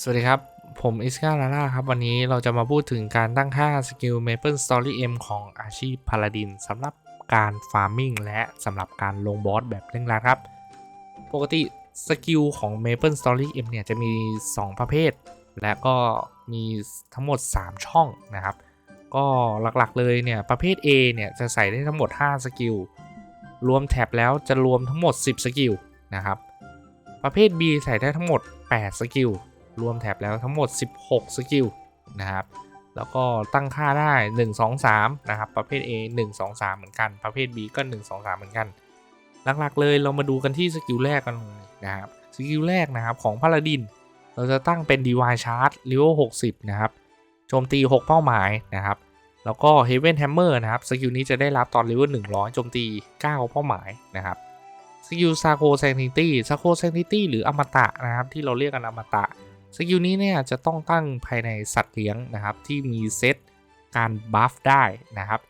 สวัสดีครับ ผมอิสกาลาล่าครับ วันนี้เราจะมาพูดถึงการตั้งค่าสกิล Maple Story M ของอาชีพพาลาดินสำหรับการฟาร์มิ n งและสำหรับการลงบอสแบบเร่งรัดครับ ปกติสกิลของ Maple Story M เนี่ยจะมี 2 ประเภท และก็มีทั้งหมด 3 ช่องนะครับ ก็หลักๆเลยเนี่ยประเภท A เนี่ยจะใส่ได้ทั้งหมด 5 สกิล รวมแท็บแล้วจะรวมทั้งหมด 10 สกิลนะครับ ประเภท B ใส่ได้ทั้งหมด 8 สกิล รวมแท็บแล้วทั้งหมด 16 สกิลนะครับ แล้วก็ตั้งค่าได้ 1 2 3 นะครับ ประเภท A 1 2 3 เหมือนกัน ประเภท B ก็ 1 2 3 เหมือนกัน หลักๆเลยเรามาดูกันที่สกิลแรกกันเลยนะครับ สกิลแรกนะครับของพาลาดิน เราจะตั้งเป็น Divine Charge Level 60นะครับ โจมตี 6 เป้าหมายนะครับ แล้วก็ Heaven Hammer นะครับ สกิลนี้จะได้รับตอน Level 100โจมตี 9 เป้าหมายนะครับสกิลซาโคแซนิตี้ซาโคแซนิตี้หรืออมตะนะครับที่เราเรียกกันอมตะ สกิลนี้เนี่ยจะต้องตั้งภายในสัตว์เลี้ยงนะครับ ที่มีเซตการบัฟได้นะครับ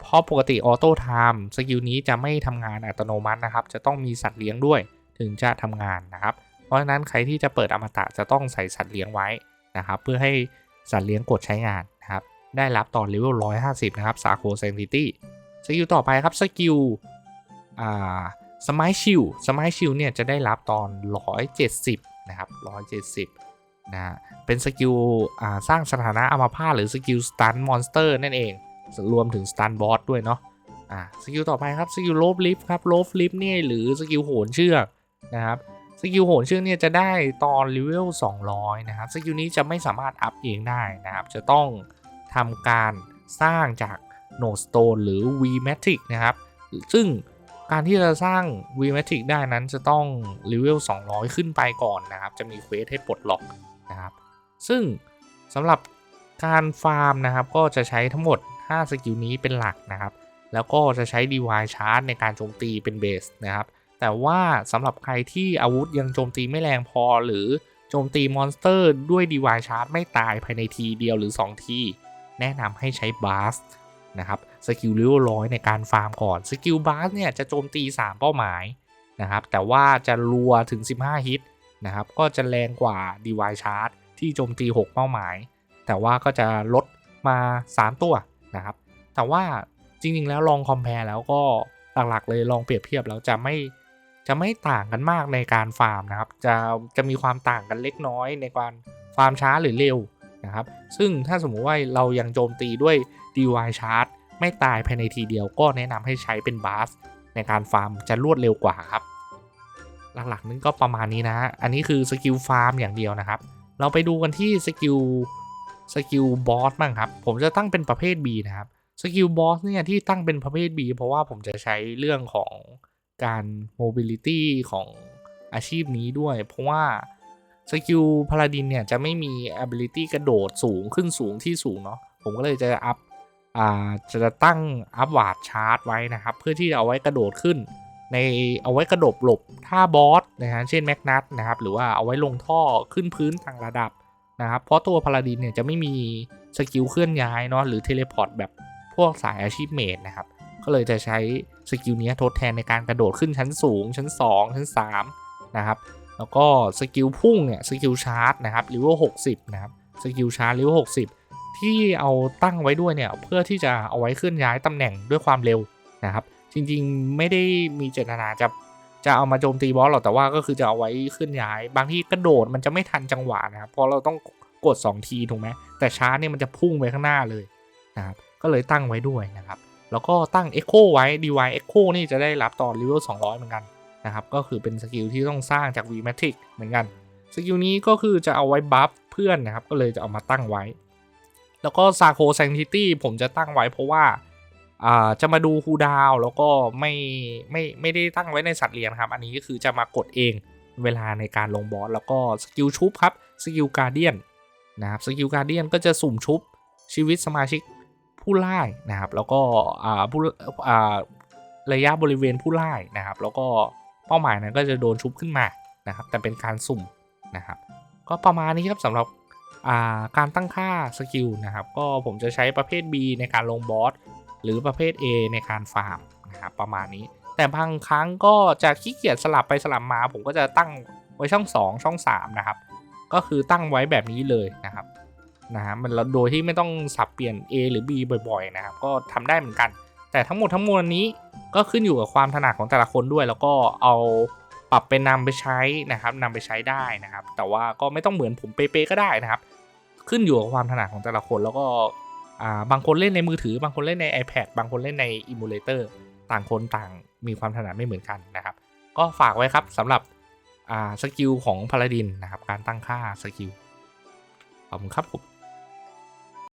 เพราะปกติออโต้ไทม์สกิลนี้จะไม่ทำงานอัตโนมัตินะครับ จะต้องมีสัตว์เลี้ยงด้วยถึงจะทำงานนะครับ เพราะฉะนั้นใครที่จะเปิดอมตะจะต้องใส่สัตว์เลี้ยงไว้นะครับ เพื่อให้สัตว์เลี้ยงกดใช้งานนะครับ ได้รับตอนเลเวล150 นะครับซาโคเซนติตี้สกิลต่อไปครับสกิลอ่าสมัยชิลสมัยชิลเนี่ยจะได้รับตอน 170 นะครับ 170 นะฮะเป็นสกิลสร้างสถานะอัมาพาตหรือสกิลสตันมอนสเตอร์นั่นเอง รวมถึงสตันบอสด้วยเนาะอ่าสกิลต่อไปครับสกิลโลฟลิฟครับโลฟลิฟเนี่ยหรือสกิลโหนเชือกนะครับสกิลโหนเชือกเนี่ยจะได้ตอนเลเวล200 นะครับสกิลนี้จะไม่สามารถอัพเองได้นะครับ จะต้องทำการสร้างจากโนสโตนหรือ V Matrix นะครับ ซึ่งการที่จะสร้าง V Matrix ได้นั้นจะต้องเลเวล200 ขึ้นไปก่อนนะครับ จะมีเควสให้ปลดล็อก นะครับ ซึ่งสำหรับการฟาร์มนะครับ ก็จะใช้ทั้งหมด 5 สกิลนี้เป็นหลักนะครับ แล้วก็จะใช้ Divine Charge ในการโจมตีเป็นเบสนะครับ แต่ว่าสำหรับใครที่อาวุธยังโจมตีไม่แรงพอหรือโจมตีมอนสเตอร์ด้วย Divine Charge ไม่ตายภายในทีเดียวหรือ 2 ที แนะนำให้ใช้บาสนะครับสกิลเลเวลร้อยในการฟาร์มก่อนสกิลบาสเนี่ยจะโจมตี 3 เป้าหมายนะครับแต่ว่าจะรัวถึง 15 ฮิต นะครับ ก็จะแรงกว่า Divine Charge ที่โจมตี 6 เป้าหมาย แต่ว่าก็จะลดมา 3 ตัวนะครับ แต่ว่าจริงๆ แล้วลองคอมเพลแล้วก็หลักๆ เลยลองเปรียบเทียบแล้วจะไม่จะไม่ต่างกันมากในการฟาร์มนะครับ จะจะมีความต่างกันเล็กน้อยในการฟาร์มช้าหรือเร็วนะครับ ซึ่งถ้าสมมุติว่าเรายังโจมตีด้วย DY Charge ไม่ตายภายในทีเดียวก็แนะนำให้ใช้เป็นบาสในการฟาร์มจะรวดเร็วกว่าครับ หลักๆนึงก็ประมาณนี้นะ อันนี้คือสกิลฟาร์มอย่างเดียวนะครับ เราไปดูกันที่สกิลสกิลบอสบ้างครับ ผมจะตั้งเป็นประเภท B นะครับ สกิลบอสเนี่ยที่ตั้งเป็นประเภท B เพราะว่าผมจะใช้เรื่องของการ mobility ของอาชีพนี้ด้วย เพราะว่าสกิลพาลาดินเนี่ยจะไม่มี ability กระโดดสูงขึ้นสูงที่สูงเนาะ ผมก็เลยจะอัพอ่าจะตั้งอัพวาร์ดชาร์จไว้นะครับ เพื่อที่จะเอาไว้กระโดดขึ้น ในเอาไว้กระโดดหลบท่าบอสนะฮะเช่นแมกนัตนะครับหรือว่าเอาไว้ลงท่อขึ้นพื้นต่างระดับนะครับเพราะตัวพาลาดินเนี่ยจะไม่มีสกิลเคลื่อนย้ายเนาะหรือเทเลพอร์ตแบบพวกสายอาชีพเมดนะครับก็เลยจะใช้สกิลนี้ทดแทนในการกระโดดขึ้นชั้นสูง ชั้น 2 ชั้น3นะครับแล้วก็สกิลพุ่งเนี่ยสกิลชาร์จนะครับเลเวล60นะครับสกิลชาร์จเลเวล60ที่เอาตั้งไว้ด้วยเนี่ยเพื่อที่จะเอาไว้เคลื่อนย้ายตำแหน่งด้วยความเร็วนะครับ จริงๆไม่ได้มีเจตนาจะจะเอามาโจมตีบอสหรอกแต่ว่าก็คือจะเอาไว้เคลื่อนย้าย บางที่กระโดดมันจะไม่ทันจังหวะนะครับเพราะเราต้องกด 2 ทีถูกไหมแต่ช้าเนี่ยมันจะพุ่งไปข้างหน้าเลยนะครับก็เลยตั้งไว้ด้วยนะครับ แล้วก็ตั้ง Echo ไว้ DY Echo นี่จะได้รับตอนเลเวล200 เหมือนกันนะครับก็คือเป็นสกิลที่ต้องสร้างจาก V Matrix เหมือนกันสกิลนี้ก็คือจะเอาไว้บัฟเพื่อนนะครับก็เลยจะเอามาตั้งไว้ แล้วก็ซาโคแซงทิตี้ผมจะตั้งไว้เพราะว่า อ่าจะมาดูคูดาวแล้วก็ไม่ไม่ไม่ได้ตั้งไว้ในสัตว์เลี้ยงครับ อันนี้ก็คือจะมากดเองเวลาในการลงบอสแล้วก็สกิลชุบครับสกิลการเดียนนะครับสกิลการเดียนก็จะสุ่มชุบชีวิตสมาชิกผู้ไล่นะครับ แล้วก็อ่าผู้อ่าระยะบริเวณผู้ไล่นะครับ แล้วก็เป้าหมายนั้นก็จะโดนชุบขึ้นมานะครับ แต่เป็นการสุ่มนะครับ ก็ประมาณนี้ครับสำหรับการตั้งค่าสกิลนะครับ ก็ผมจะใช้ประเภท B ในการลงบอส หรือประเภท A ในการฟาร์มนะครับประมาณนี้ แต่บางครั้งก็จะขี้เกียจสลับไปสลับมา ผมก็จะตั้งไว้ช่อง 2 ช่อง 3 นะครับ ก็คือตั้งไว้แบบนี้เลยนะครับนะฮะมันโดยที่ไม่ต้องสับเปลี่ยน A หรือ B บ่อยๆ นะครับ ก็ทำได้เหมือนกัน แต่ทั้งหมดทั้งมวลนี้ก็ขึ้นอยู่กับความถนัดของแต่ละคนด้วย แล้วก็เอาปรับไปนำไปใช้นะครับนำไปใช้ได้นะครับ แต่ว่าก็ไม่ต้องเหมือนผมเป๊ะๆก็ได้นะครับ ขึ้นอยู่กับความถนัดของแต่ละคนแล้วก็ อ่าบางคนเล่นในมือถือ บางคนเล่นใน iPad บางคนเล่นในอิมูเลเตอร์ต่างคนต่างมีความถนัดไม่เหมือนกันนะครับ ก็ฝากไว้ครับสำหรับสกิลของพาราดินนะครับ การตั้งค่าสกิลขอบคุณครับผม